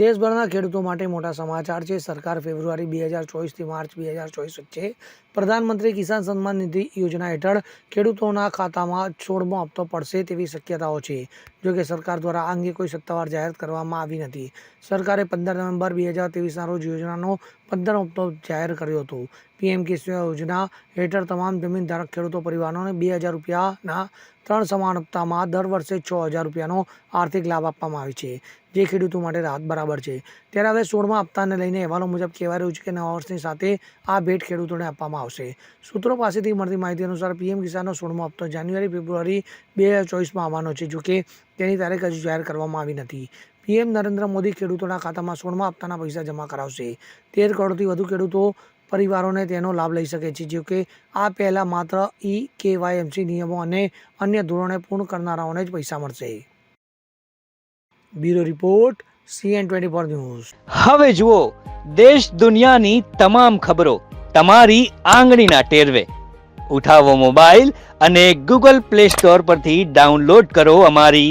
દેશભરના ખેડૂતો માટે મોટા સમાચાર છે. સરકાર ફેબ્રુઆરી બે હજાર ચોવીસથી માર્ચ બે હજાર ચોવીસ વચ્ચે પ્રધાનમંત્રી કિસાન સન્માન નિધિ યોજના હેઠળ ખેડૂતોના ખાતામાં છોડમો હપ્તો પડશે તેવી શક્યતાઓ છે. જોકે સરકાર દ્વારા આ અંગે કોઈ સત્તાવાર જાહેરાત કરવામાં આવી નથી. સરકારે પંદર નવેમ્બર બે હજાર ત્રેવીસના રોજ યોજનાનો પંદરમો ઓક્ટોબર જાહેર કર્યો હતો. પીએમ કિસાન યોજના હેઠળ તમામ જમીન ધારક ખેડૂતો પરિવારોને બે હજાર રૂપિયાના ત્રણ સમાન હપ્તામાં દર વર્ષે છ હજાર રૂપિયાનો આર્થિક લાભ આપવામાં આવે છે. જે ખેડૂતો માટે રાહત બરાબર છે. ત્યારે હવે સોળમા હપ્તાને લઈને અહેવાલો મુજબ કહેવાય રહ્યું છે કે નવા વર્ષની સાથે આ ભેટ ખેડૂતોને આપવામાં આવશે. સૂત્રો પાસેથી મળતી માહિતી અનુસાર પીએમ કિસાનનો સોળમો હપ્તો જાન્યુઆરી, ફેબ્રુઆરી બે હજાર ચોવીસમાં આવવાનો છે, જોકે તેની તારીખ હજુ જાહેર કરવામાં આવી નથી. પીએમ નરેન્દ્ર મોદી ખેડૂતોના ખાતામાં સોળમા હપ્તાના પૈસા જમા કરાવશે. તેર કરોડથી વધુ ખેડૂતો પરિવારોને તેનો લાભ લઈ શકે છે જો કે આ પહેલાં માત્ર ઈ કેવાયએમસી નિયમો અને અન્ય ધોરણે પૂર્ણ કરનારાઓને જ પૈસા મળશે. Bureau report, CN twenty four news. હવે જુઓ, દેશ દુનિયાની તમામ ખબરો તમારી આંગળીના ટેરવે. ઉઠાવો મોબાઈલ અને ગૂગલ પ્લે સ્ટોર પરથી ડાઉનલોડ કરો અમારી